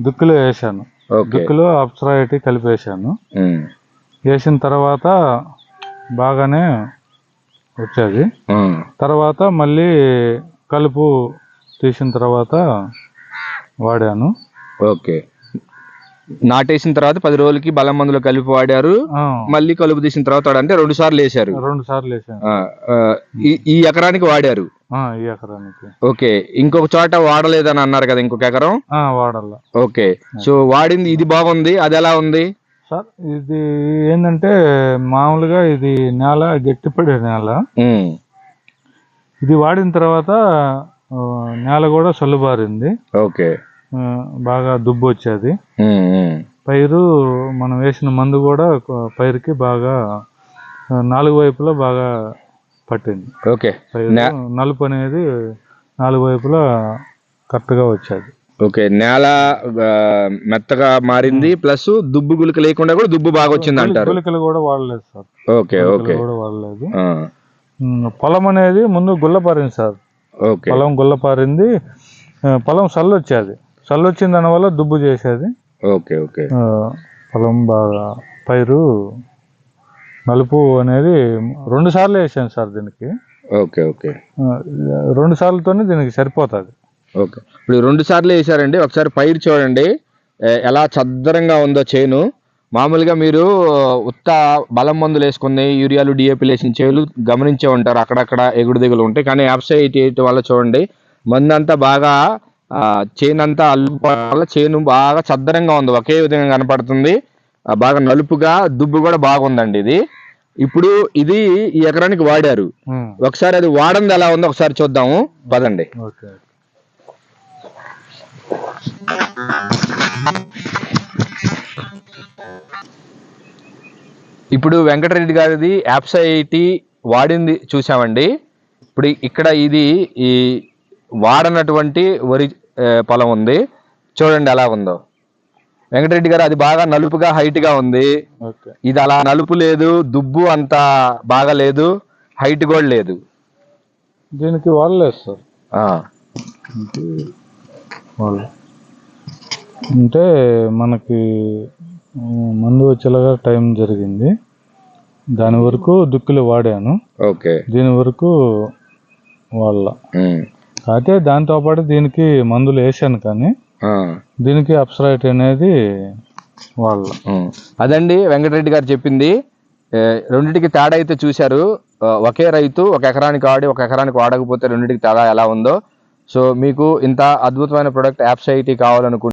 దుక్కులు వేసాను. దుక్కులు అప్సరా ఐటీ కలిపి వేసాను. తర్వాత బాగానే వచ్చేది. తర్వాత మళ్ళీ కలుపు తీసిన తర్వాత వాడాను. ఓకే. నాటేసిన తర్వాత పది రోజులకి బలం మందులు కలిపి వాడారు. మళ్ళీ కలుపు తీసిన తర్వాత అంటే రెండు సార్లు వేశారు. రెండు సార్లు ఈ- ఎకరానికి వాడారు. ఈ ఎకరానికి. ఓకే ఇంకొక చోట వాడలేదని అన్నారు కదా ఇంకొక ఎకరం? వాడాల. ఓకే సో వాడింది ఇది బాగుంది అది ఎలా ఉంది? సార్ ఇది ఏంటంటే మామూలుగా ఇది నేల గట్టిపడే నేల. ఇది వాడిన తర్వాత నేల కూడా చల్లుబారింది ఓకే. బాగా దుబ్బు వచ్చేది. పైరు మనం వేసిన మందు కూడా పైరుకి బాగా నాలుగు వైపులా బాగా పట్టింది. ఓకే. నలుపు అనేది నాలుగు వైపులా కరెక్ట్గా వచ్చేది. ఓకే. నేల మెత్తగా మారింది ప్లస్ దుబ్బు గులిక లేకుండా కూడా దుబ్బు బాగా వచ్చింది అంటారు. గుళికలు కూడా వాడలేదు సార్. Okay okay. కూడా వాడలేదు. పొలం అనేది ముందు గుల్లపారింది సార్. ఓకే. పొలం గుల్లపారింది పొలం సల్లు వచ్చేది సల్లు వచ్చిన దానివల్ల దుబ్బు చేసేది. Okay okay. పొలం బాగా పైరు నలుపు అనేది రెండు సార్లు వేసాను సార్ దీనికి. Okay okay. రెండు సార్లతోనే దీనికి సరిపోతుంది. ఓకే. ఇప్పుడు రెండు సార్లు వేసారండి. ఒకసారి పైరు చూడండి. ఎలా చద్దరంగా ఉందో చేను. మామూలుగా మీరు ఉత్త బలం మందులు వేసుకుని యూరియాలు డిఏపీలు వేసిన చేలు గమనించే ఉంటారు. అక్కడక్కడ ఎగుడు దిగులు ఉంటాయి. కానీ యాప్సైట్ వేయటం వల్ల చూడండి. మందంతా బాగా చేను అంతా అల్లుకోవడం చేను బాగా చద్దరంగా ఉంది. ఒకే విధంగా కనపడుతుంది. బాగా నలుపుగా దుబ్బు కూడా బాగుందండి ఇది. ఇప్పుడు ఇది ఈ ఎకరానికి వాడారు. ఒకసారి అది వాడంది ఎలా ఉందో ఒకసారి చూద్దాము. పదండి. ఇప్పుడు వెంకటరెడ్డి గారిది యాప్సైటీ వాడింది చూసామండి. ఇప్పుడు ఇక్కడ ఇది ఈ వాడనటువంటి వరి పొలం ఉంది. చూడండి ఎలా ఉందో. వెంకటరెడ్డి గారు అది బాగా నలుపుగా height గా ఉంది. ఓకే. ఇది అలా నలుపు లేదు దుబ్బు అంత బాగా లేదు హైట్ కూడా లేదు. దీనికి వాడలేదు సార్ వాళ్ళు అంటే మనకి మందు వచ్చేలాగా టైం జరిగింది. దాని వరకు దుక్కులు వాడాను. ఓకే. దీని వరకు వాళ్ళ అయితే దాంతోపాటు దీనికి మందులు వేసాను కానీ ఆ, దీనికి అప్సరైట్ అనేది వాళ్ళ. అదండి వెంకటరెడ్డి గారు చెప్పింది. రెండిటికి తేడా అయితే చూశారు. ఒకే రైతు ఒక ఎకరానికి వాడి ఒక ఎకరానికి వాడకపోతే రెండిటికి తేడా ఎలా ఉందో. సో మీకు ఇంత అద్భుతమైన ప్రొడక్ట్ యాప్స్ ఐటీ కావాలనుకుంటే